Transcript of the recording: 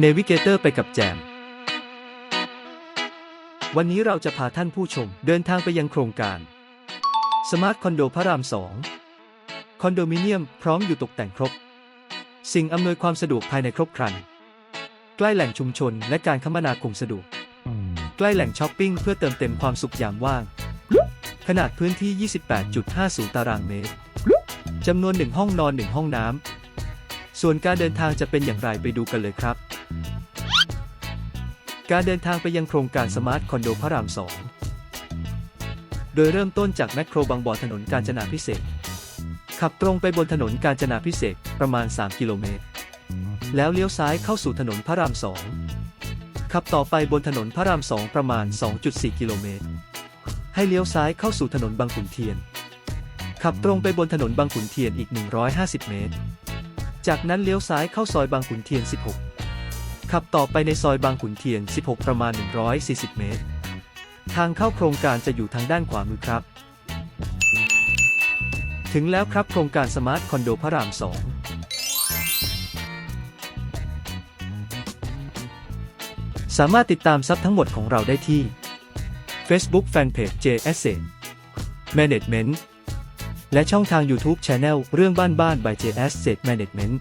เนวิเกเตอร์ไปกับแจม วันนี้เราจะพาท่านผู้ชมเดินทางไปยังโครงการสมาร์ทคอนโดพระราม 2 คอนโดมิเนียมพร้อมอยู่ตกแต่งครบ สิ่งอำนวยความสะดวกภายในครบครัน ใกล้แหล่งชุมชนและการคมนาคมสะดวก ใกล้แหล่งช้อปปิ้งเพื่อเติมเต็มความสุขยามว่าง ขนาดพื้นที่ 28.50 ตารางเมตร จำนวน 1 ห้องนอน 1 ห้องน้ำ ส่วนการเดินทางจะเป็นอย่างไรไปดูกันเลยครับ การเดินทางไปยังโครงการสมาร์ทคอนโดพระราม 2 โดยเริ่มต้นจากแมคโครบางบ่อถนนกาญจนาพิเศษ ขับตรงไปบนถนนกาญจนาพิเศษประมาณ 3 กิโลเมตร แล้วเลี้ยวซ้ายเข้าสู่ถนนพระราม 2 ขับต่อไปบนถนนพระราม 2 ประมาณ 2.4 กิโลเมตร ให้เลี้ยวซ้ายเข้าสู่ถนนบางขุนเทียน ขับตรงไปบนถนนบางขุนเทียนอีก 150 เมตร จากนั้นเลี้ยวซ้ายเข้าซอยบางขุนเทียน 16 ขับต่อไปในซอยบางขุนเทียน 16 ประมาณ 140 เมตร ทางเข้าโครงการจะอยู่ทางด้านขวามือครับ ถึงแล้วครับโครงการสมาร์ทคอนโดพระราม 2สามารถติดตามทรัพย์ทั้งหมดของเราได้ที่ Facebook Fanpage JSN Management และช่องทาง YouTube Channel เรื่องบ้านบ้าน by J Asset Management